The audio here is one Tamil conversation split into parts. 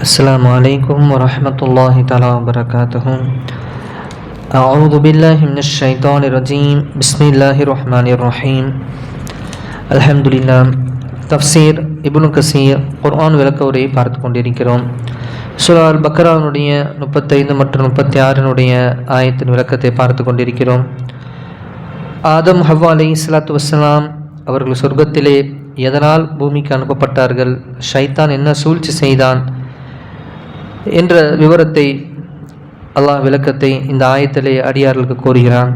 السلام عليكم ورحمة الله تعالى وبركاته أعوذ بالله من الشيطان الرجيم بسم الله الرحمن الرحيم الحمد لله தப்சீர் இப்னு கசீர் குர்ஆன் விளக்க உரையை பார்த்து கொண்டிருக்கிறோம் சுரா அல் பக்ரானுடைய முப்பத்தைந்து மற்றும் முப்பத்தி ஆறினுடைய ஆயத்தின் விளக்கத்தை பார்த்து கொண்டிருக்கிறோம் ஆதம் ஹவ்வா அலை இஸ்லாத்து வசலாம் அவர்கள் சொர்க்கத்திலே எதனால் பூமிக்கு அனுப்பப்பட்டார்கள் ஷைத்தான் என்ன சூழ்ச்சி செய்தான் என்ற விவரத்தை அல்லாஹ் விளக்கத்தை இந்த ஆயத்திலே அடியார்களுக்கு கூறுகிறான்.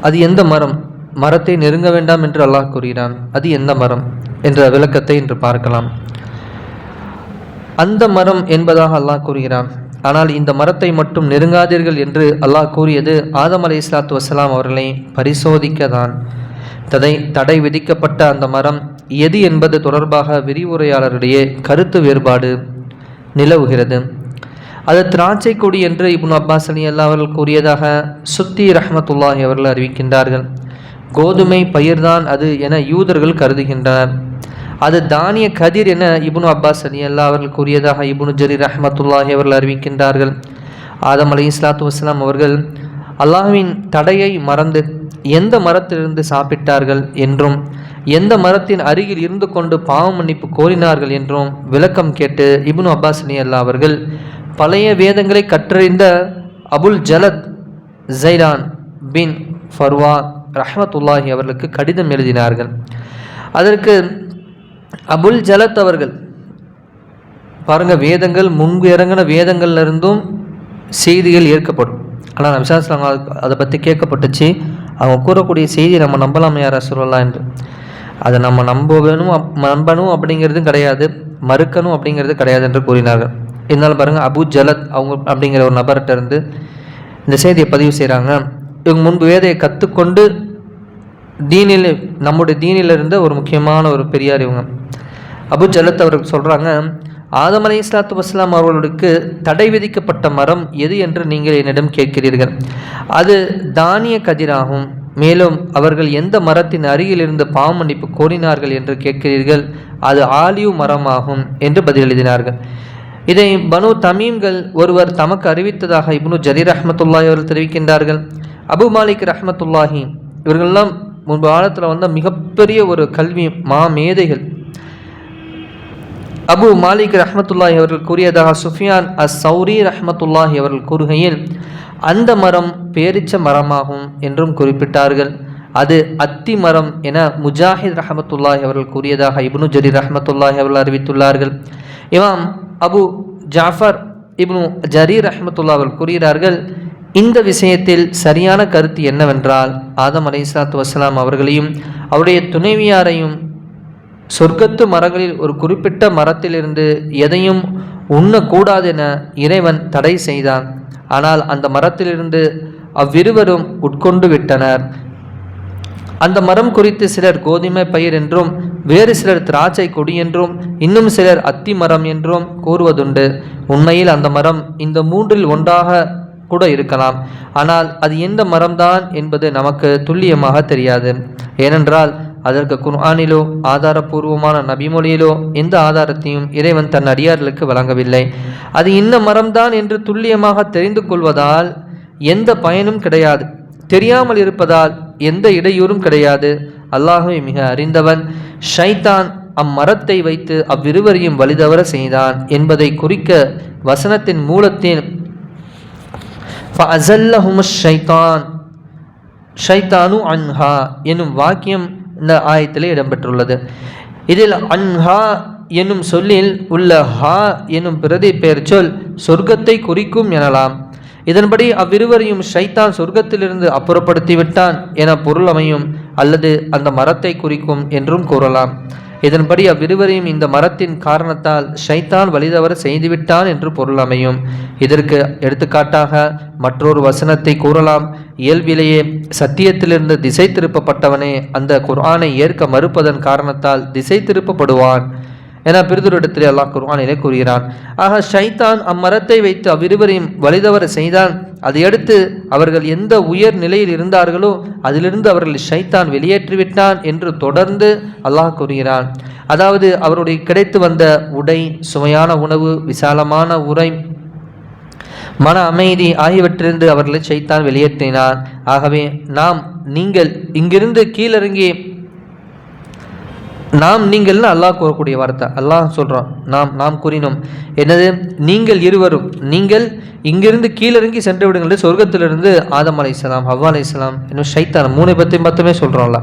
அது எந்த மரம்? மரத்தை நெருங்க வேண்டாம் என்று அல்லாஹ் கூறுகிறான். அது எந்த மரம்? என்ற விளக்கத்தை இன்று பார்க்கலாம். அந்த மரம் என்பதாக அல்லாஹ் கூறுகிறான். ஆனால் இந்த மரத்தை மட்டும் நெருங்காதீர்கள் என்று அல்லாஹ் கூறியது ஆதம் அலை இஸ்லாத்து வசலாம் அவர்களை பரிசோதிக்க தான் தடை தடை விதிக்கப்பட்ட அந்த மரம் எது என்பது தொடர்பாக விரிவுரையாளர்களிடையே கருத்து வேறுபாடு நிலவுகிறது. அது திராட்சை கொடி என்று இப்னு அப்பாஸ் அலி அல்லா அவர்கள் கூறியதாக சுத்தி ரஹமத்துல்லாஹி அவர்கள் அறிவிக்கின்றார்கள். கோதுமை பயிர்தான் அது என யூதர்கள் கருதுகின்றனர். அது தானிய கதிர் என இபுனு அப்பாஸ் அலி அல்லா அவர்கள் கூறியதாக இபுனு ஜரீர் ரஹமத்துல்லாஹி அவர்கள் அறிவிக்கின்றார்கள். ஆதம் அலி இஸ்லாத்து வஸ்லாம் அவர்கள் அல்லாஹ்வின் தடையை மறந்து எந்த மரத்திலிருந்து சாப்பிட்டார்கள்? என்றும் எந்த மரத்தின் அருகில் இருந்து கொண்டு பாவ மன்னிப்பு கோரினார்கள் என்றும் விளக்கம் கேட்டு இப்னு அப்பாஸ் அலி அல்லா அவர்கள் பழைய வேதங்களை கற்றறிந்த அபுல் ஜலத் ஜைலான் பின் ஃபர்வா ரஹமத்துல்லாஹி அவர்களுக்கு கடிதம் எழுதினார்கள். அதற்கு அபுல் ஜலத் அவர்கள் பாருங்க வேதங்கள் முன்பு இறங்கின வேதங்கள்ல இருந்தும் செய்திகள் ஏற்கப்படும். ஆனால் நம்சாஸ்லாம் அதை பற்றி கேட்கப்பட்டுச்சு. அவங்க கூறக்கூடிய செய்தி நம்ம நம்பலாம் யாரா சொல்லலாம் என்று. அதை நம்ம நம்பணும் நம்பணும் அப்படிங்கிறதும் கிடையாது மறுக்கணும் அப்படிங்கிறது கிடையாது என்று கூறினார்கள். இருந்தாலும் பாருங்கள் அபு ஜலத் அவங்க அப்படிங்கிற ஒரு நபர்கிட்ட இருந்து இந்த செய்தியை பதிவு செய்கிறாங்க இவங்க முன்பு வேதையை கற்றுக்கொண்டு தீனில் நம்முடைய தீனில் இருந்த ஒரு முக்கியமான ஒரு பெரியார் இவங்க. அபு ஜலத் அவர்கள் சொல்கிறாங்க ஆதம் அலி இஸ்லாத்து வஸ்லாம் அவர்களுக்கு தடை விதிக்கப்பட்ட மரம் எது என்று நீங்கள் என்னிடம் கேட்கிறீர்கள். அது தானிய கதிராகும். மேலும் அவர்கள் எந்த மரத்தின் அருகில் இருந்து பாவமன்னிப்பு கோரினார்கள் என்று கேட்கிறீர்கள் அது ஆலிவ் மரமாகும் என்று பதில் எழுதினார்கள் இதை பனு தமீம்கள் ஒருவர் தமக்கு அறிவித்ததாக இப்னு ஜரீர் அஹமத்துல்லாஹி அவர்கள் தெரிவிக்கின்றார்கள். அபு மாலிக் ரஹமத்துல்லாஹி இவர்கள்லாம் முன்பு காலத்தில் வந்த மிகப்பெரிய ஒரு கல்வி மா மேதைகள் அபு மாலிக் ரஹமத்துல்லாஹி அவர்கள் கூறியதாக சுஃபியான் அஸ் சௌரி ரஹமத்துல்லாஹி அவர்கள் கூறுகையில் அந்த மரம் பேரிச்ச மரமாகும் என்றும் குறிப்பிட்டார்கள். அது அத்தி மரம் என முஜாஹித் ரஹமத்துல்லாஹி அவர்கள் கூறியதாக இப்னு ஜரீர் ரஹமத்துல்லாஹி அவர்கள் அறிவித்துள்ளார்கள். இமாம் அபு ஜாஃபர் இப்னு ஜரீர் ரஹமத்துல்லா அவர்கள் கூறுகிறார்கள் இந்த விஷயத்தில் சரியான கருத்து என்னவென்றால் ஆதம் அலை சாத்து வசலாம் அவர்களையும் அவருடைய துணைவியாரையும் சொர்க்கத்து மரங்களில் ஒரு குறிப்பிட்ட மரத்திலிருந்து எதையும் உண்ணக்கூடாது என இறைவன் தடை செய்தான். ஆனால் அந்த மரத்திலிருந்து அவ்விருவரும் உட்கொண்டு விட்டனர். அந்த மரம் குறித்து சிலர் கோதுமை பயிர் என்றும் வேறு சிலர் திராட்சை கொடி என்றும் இன்னும் சிலர் அத்தி மரம் என்றும் கூறுவதுண்டு. உண்மையில் அந்த மரம் இந்த மூன்றில் ஒன்றாக கூட இருக்கலாம். ஆனால் அது எந்த மரம்தான் என்பது நமக்கு துல்லியமாக தெரியாது. ஏனென்றால் அதற்கு குர்ஆனிலோ ஆதாரபூர்வமான நபிமொழியிலோ எந்த ஆதாரத்தையும் இறைவன் தன் அடியார்களுக்கு வழங்கவில்லை. அது இன்ன மரம்தான் என்று துல்லியமாக தெரிந்து கொள்வதால் எந்த பயனும் கிடையாது. தெரியாமல் இருப்பதால் எந்த இடையூறும் கிடையாது. அல்லாஹுவை மிக அறிந்தவன். ஷைத்தான் அம்மரத்தை வைத்து அவ்விருவரையும் வழிதவர செய்தான் என்பதை குறிக்க வசனத்தின் மூலத்தின் ஷைத்தான் ஷைத்தானு அன்ஹா எனும் வாக்கியம் இந்த ஆயத்தில் இடம்பெற்றுள்ளது. இதில் அன்ஹா என்னும் சொல்லில் உள்ள ஹா என்னும் பிரதி பெயர் சொல் சொர்க்கத்தை குறிக்கும் எனலாம். இதன்படி அவ்விருவரையும் ஷைத்தான் சொர்க்கத்திலிருந்து அப்புறப்படுத்தி விட்டான் என பொருள் அமையும் அல்லது அந்த மரத்தை குறிக்கும் என்றும் கூறலாம். இதன்படி அவ்விருவரையும் இந்த மரத்தின் காரணத்தால் ஷைத்தான் வழிதவர செய்துவிட்டான் என்று பொருள் அமையும். இதற்கு எடுத்துக்காட்டாக மற்றொரு வசனத்தை கூறலாம். இயல்பிலேயே சத்தியத்திலிருந்து திசை திருப்பப்பட்டவனே அந்த குர்ஆனை ஏற்க மறுப்பதன் காரணத்தால் திசை திருப்பப்படுவான். என பிரிதொரிடத்திலே அல்லாஹ் குர்வானிலே கூறுகிறான். ஆக ஷைத்தான் அம்மரத்தை வைத்து அவ்விருவரையும் வலிதவர செய்தான். அதையடுத்து அவர்கள் எந்த உயர் நிலையில் இருந்தார்களோ அதிலிருந்து அவர்கள் ஷைத்தான் வெளியேற்றிவிட்டான் என்று தொடர்ந்து அல்லாஹ் கூறுகிறான். அதாவது அவருடைய கிடைத்து வந்த உடை சுவையான உணவு விசாலமான உரை மன அமைதி ஆகியவற்றிலிருந்து அவர்களை சைத்தான் வெளியேற்றினான் ஆகவே நாம் நீங்கள் இங்கிருந்து கீழிறங்கி நாம் நீங்கள்னு அல்லாஹ் கூறக்கூடிய வார்த்தை? அல்லாஹ் சொல்கிறோம் நாம் நாம் கூறினோம். என்னது? நீங்கள் இருவரும் நீங்கள் இங்கிருந்து கீழிறங்கி சென்று விடுங்கள் சொர்க்கத்திலிருந்து ஆதம் அலை இஸ்லாம் ஹவ்வா அலை இஸ்லாம் இன்னும் ஷைத்தான் மூணை பற்றி மட்டுமே சொல்கிறோம்ல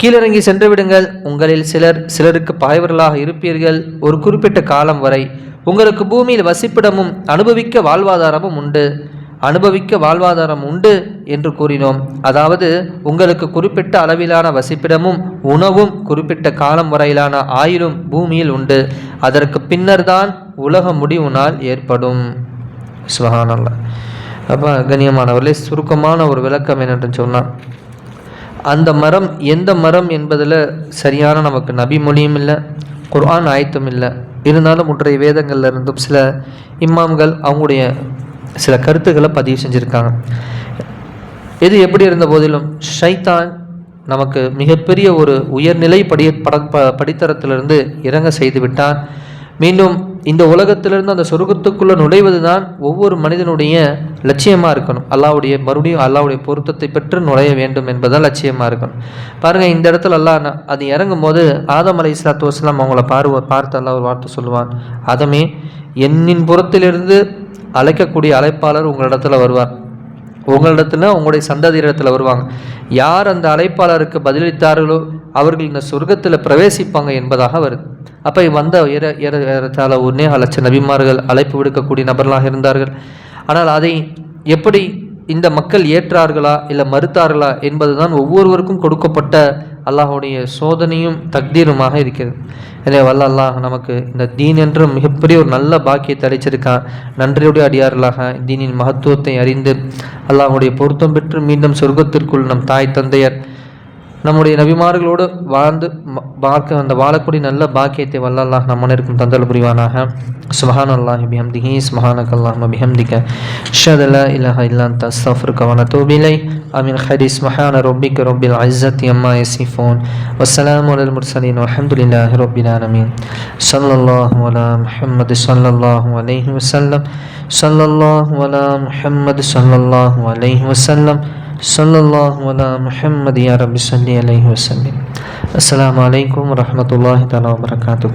கீழிறங்கி சென்று விடுங்கள் உங்களில் சிலர் சிலருக்கு பாய்வர்களாக இருப்பீர்கள். ஒரு குறிப்பிட்ட காலம் வரை உங்களுக்கு பூமியில் வசிப்பிடமும் அனுபவிக்க வாழ்வாதாரமும் உண்டு. அனுபவிக்க வாழ்வாதாரம் உண்டு என்று கூறினோம். அதாவது உங்களுக்கு குறிப்பிட்ட அளவிலான வசிப்பிடமும் உணவும் குறிப்பிட்ட காலம் வரையிலான ஆயுளும் பூமியில் உண்டு. அதற்கு பின்னர்தான் உலக முடிவு நாள் ஏற்படும். சுகானல்ல அப்போ கண்ணியமானவர்களே சுருக்கமான ஒரு விளக்கம் என்னென்று சொன்னால் அந்த மரம் எந்த மரம் என்பதில் சரியான நமக்கு நபி மொழியும் இல்லை குர்ஆன் ஆயத்தும் இல்லை. இருந்தாலும் முற்றைய வேதங்கள்ல இருந்தும் சில இம்மாம்கள் அவங்களுடைய சில கருத்துக்களை பதிவு செஞ்சுருக்காங்க. இது எப்படி இருந்த போதிலும் ஷைத்தான் நமக்கு மிகப்பெரிய ஒரு உயர்நிலை படி பட படித்தரத்திலிருந்து இறங்க செய்து விட்டான். மீண்டும் இந்த உலகத்திலிருந்து அந்த சொருக்கத்துக்குள்ளே நுழைவது தான் ஒவ்வொரு மனிதனுடைய லட்சியமாக இருக்கணும். அல்லாவுடைய மறுபடியும் அல்லாவுடைய பொருத்தத்தை பெற்று நுழைய வேண்டும் என்பதால் லட்சியமாக இருக்கணும். பாருங்கள் இந்த இடத்துல அல்லா அது இறங்கும் போது ஆதம் அலை இஸ்லாத்து வஸ்லாம் அவங்கள பார்வ பார்த்து அல்லா ஒரு வார்த்தை சொல்லுவான். அதமே என்னின் புறத்திலிருந்து அழைக்கக்கூடிய அழைப்பாளர் உங்களிடத்தில் வருவார். உங்களிடத்தில் உங்களுடைய சந்ததியிடத்தில் வருவாங்க. யார் அந்த அழைப்பாளருக்கு பதிலளித்தார்களோ அவர்கள் இந்த சொர்க்கத்தில் பிரவேசிப்பாங்க என்பதாக வருது. அப்போ வந்த ஏற ஏறத்தாழ ஒன்னே லட்சம் நபிமார்கள் அழைப்பு விடுக்கக்கூடிய நபர்களாக இருந்தார்கள். ஆனால் அதை எப்படி இந்த மக்கள் ஏற்றார்களா இல்லை மறுத்தார்களா என்பதுதான் ஒவ்வொருவருக்கும் கொடுக்கப்பட்ட அல்லாஹுடைய சோதனையும் தக்தீருமாக இருக்கிறது. எனவே வல்ல அல்லாஹ் நமக்கு இந்த தீன் என்ற மிகப்பெரிய ஒரு நல்ல பாக்கியத்தை அளிச்சிருக்கான் நன்றியுடைய அடியார்களாக தீனின் மகத்துவத்தை அறிந்து அல்லாஹுடைய பொருத்தம் பெற்று மீண்டும் சொர்க்கத்திற்குள் நம் தாய் தந்தையர் நம்முடைய நபிமார்களோடு வாழ்ந்து பார்க்க அந்த வாழக்கூடிய நல்ல பாக்கியத்தை வல்லல்லாஹ் நம்ம இருக்கும் தந்தல் புரிவானாக. சுஹான் அல்லாஹ் பிஹம்திஹி சுபஹானக் அல்லாஹ் பிஹம்திக ஷதல இலஹ இல்லான் கவன தோபிலை அமீன். ஹரி ஸ்மஹான ரொபிக் ரொபில் ஐசத் அம்மா யசிஃபோன் வசலாம் அலல் முர்சலீன். வஹம்துலில்லாஹி ரொப்பில் ஆலமீன். ஸல்லல்லாஹு அலா முஹம்மது சல்லல்லாஹ் அலைஹி வசல்லம் சல்லல்லாஹ் அலா முஹம்மது சல்லல்லாஹ் அலைஹி வசல்லம் صلى الله على محمد يا رب صل عليه وسلم. السلام عليكم ورحمة الله تعالى وبركاته.